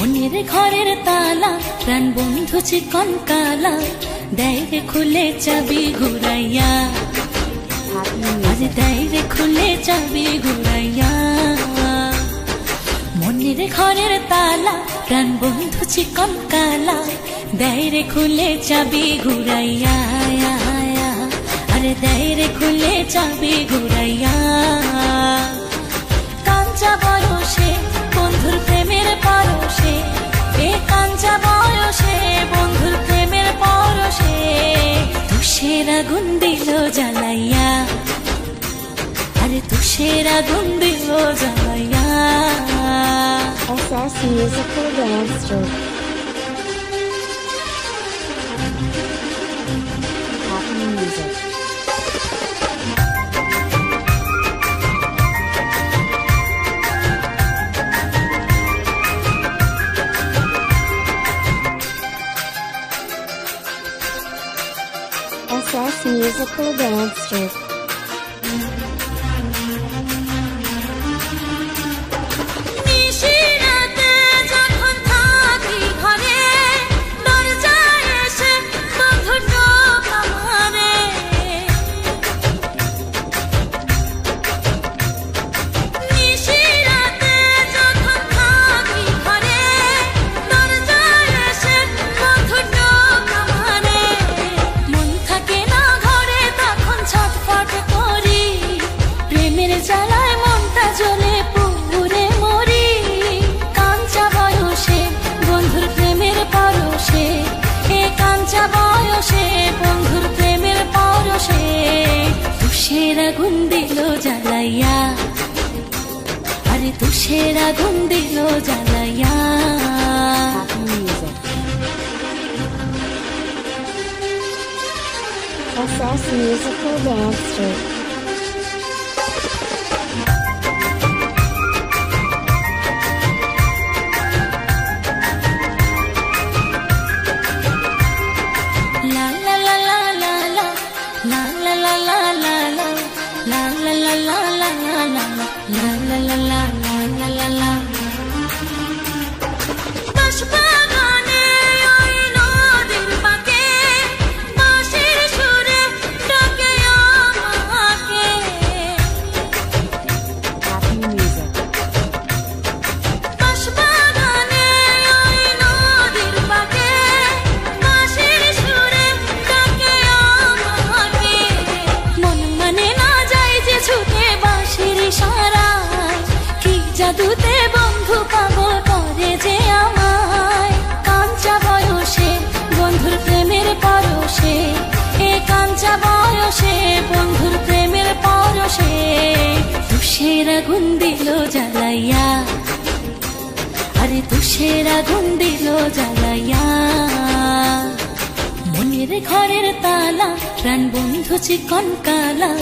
মনের ঘরের তালা, প্রাণ বন্ধু চিকন কালা, দেয় খুলে চাবি ঘুরাইয়া। আজ দেয় খুলে চাবি ঘুরাইয়া। মনের ঘরের তালা, প্রাণ বন্ধু চিকন কালা, দেয় খুলে চাবি ঘুরাইয়া। আরে দেয় খুলে চাবি ঘুরাইয়া। আগুন দিল জ্বালাইয়া আরে তুষের আগুন দিল জ্বালাইয়া SS Musical Dance. musical dance troupe. Michelle! তুষের আগুন দিল জ্বালাইয়া আরে তুষের আগুন দিল জ্বালাইয়া. SS Musical Dance. La la আরে তুষের আগুন দিল জ্বালাইয়া। মনের ঘরের তালা, প্রাণ বন্ধু চিকন কালা,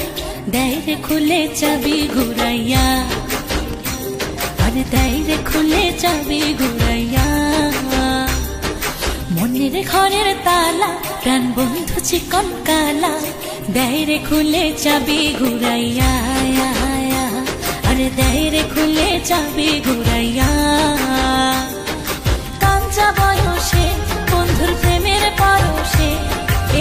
দেয় খুলে চাবি ঘুরাইয়া। আরে দেয় খুলে চাবি ঘুরাইয়া। মনের ঘরের তালা, প্রাণ বন্ধু চিকন কালা, দেয় খুলে চাবি ঘুরাইয়া। আর দেয় রে খুলে চাবি ঘুরাইয়া। কাঞ্চা বয়সে, বন্ধুর প্রেমের পরশে,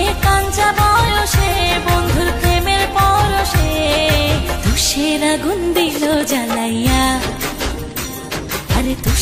এ কাঞ্চা বয়সে, বন্ধুর প্রেমের পরশে, তুষের আগুন দিল জ্বালাইয়া। আরে তুষের